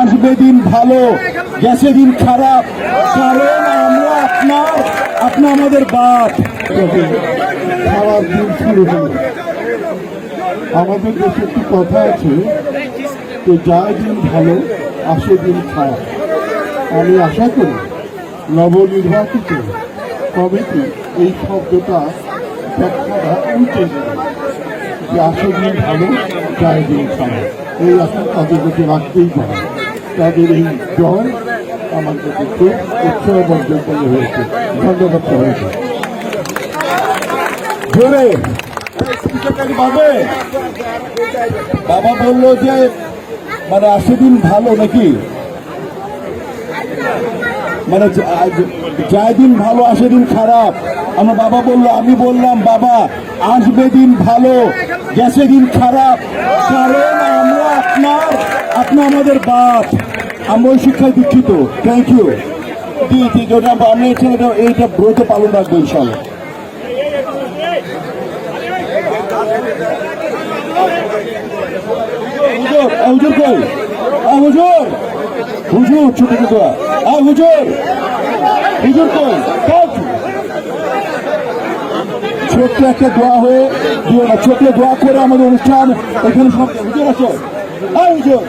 আসবে দিন ভালো, গেছে দিন খারাপ। কারণ আমরা আপনার আপনি আমাদের বাপ। খারাপ দিন শুরু হলো। আমাদের দেশে একটি কথা আছে তো যায় দিন ভালো, আসে দিন খারাপ। আমি আশা করি নবনির্বাচিত কমিটি এই শব্দটা ব্যাখ্যাটা উল্টে দেবে। যে আসে দিন ভালো, যায় দিন খারাপ। এই আশা তাদের প্রতি রাখতেই পারে। তাদের এই জয় হয়েছে। ধন্যবাদ সবাইকে। বাবা বলল যে মানে আসে দিন ভালো নাকি? মানে যায় দিন ভালো আসে দিন খারাপ। আমার বাবা বলল, আমি বললাম, বাবা, আসবে দিন ভালো, গেছে দিন খারাপ। কারণ আমরা আপনার আপনি আমাদের বাপ আমরা শিক্ষায় দীক্ষিত। থ্যাংক ইউ জি এইটা ব্রত পালন রাখব ইনশাল্লাহ। হুজুর হুজুর হুজুর! হুজুর হুজুর? ছোট্ট একটা দোয়া হয়ে ছোট্ট দোয়া করে আমাদের অনুষ্ঠান এখানে সব হুজুর আছো হুজুর!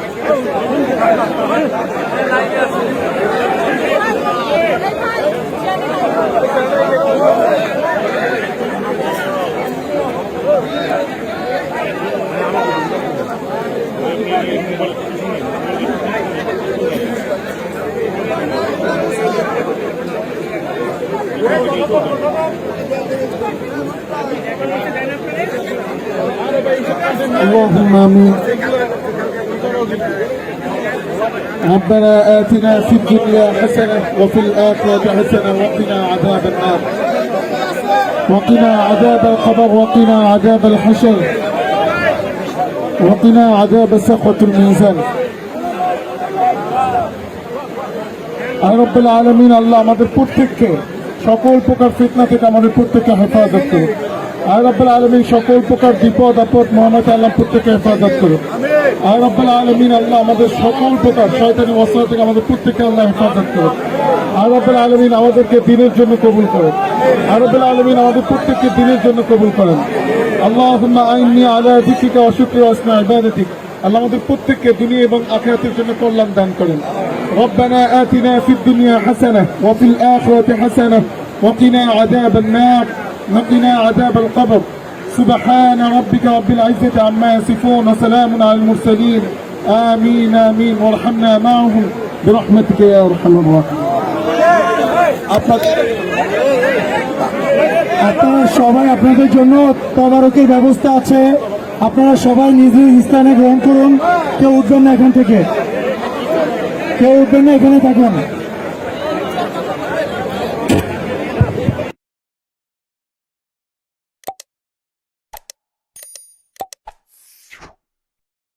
اللهم امين ربنا آتنا في الدنيا حسنة وفي الآخرة حسنة وقنا عذاب النار وقنا عذاب القبر وقنا عذاب الحشر وقنا عذاب سخط الميزان আর রব্বুল আলমিন আল্লাহ আমাদের প্রত্যেককে সকল প্রকার ফিতনা থেকে আমাদের প্রত্যেককে হেফাজত করুন আর রব্বুল আলমিন সকল প্রকার বিপদ আপদ মোহাম্মদ আল্লাহ প্রত্যেককে হেফাজত করুন আর রব্বুল আলমিন আল্লাহ আমাদের সকল প্রকার শয়তানি অস্ত্র থেকে আমাদের প্রত্যেককে আল্লাহ হেফাজত করুন আর রব্বুল আলমিন আমাদেরকে দিনের জন্য কবুল করেন আর রব্বুল আলমিন আমাদের প্রত্যেককে দিনের জন্য কবুল করেন আল্লাহ আইনি আলা দিকিকা অশুক্র আসনা ইবাদতিক আল্লাহ আমাদের প্রত্যেককে দুনিয়া এবং আখিরাতের জন্য কল্যাণ দান করেন ربنا آتنا في الدنيا حسنة وفي الآخرة حسنة وقنا عذاب النار وقنا عذاب القبر سبحان ربك رب العزة عما يصفون وسلام على المرسلين آمين آمين وارحمنا معهم برحمتك يا أرحم الراحمين আপনাদের আপনারা সবাই আপনাদের জন্য তদারকির ব্যবস্থা আছে আপনারা সবাই নিজ নিজ স্থানে গ্রহণ করুন কেউ উঠবেন না এখান থেকে কেউ উঠবেন না এখানে থাকুন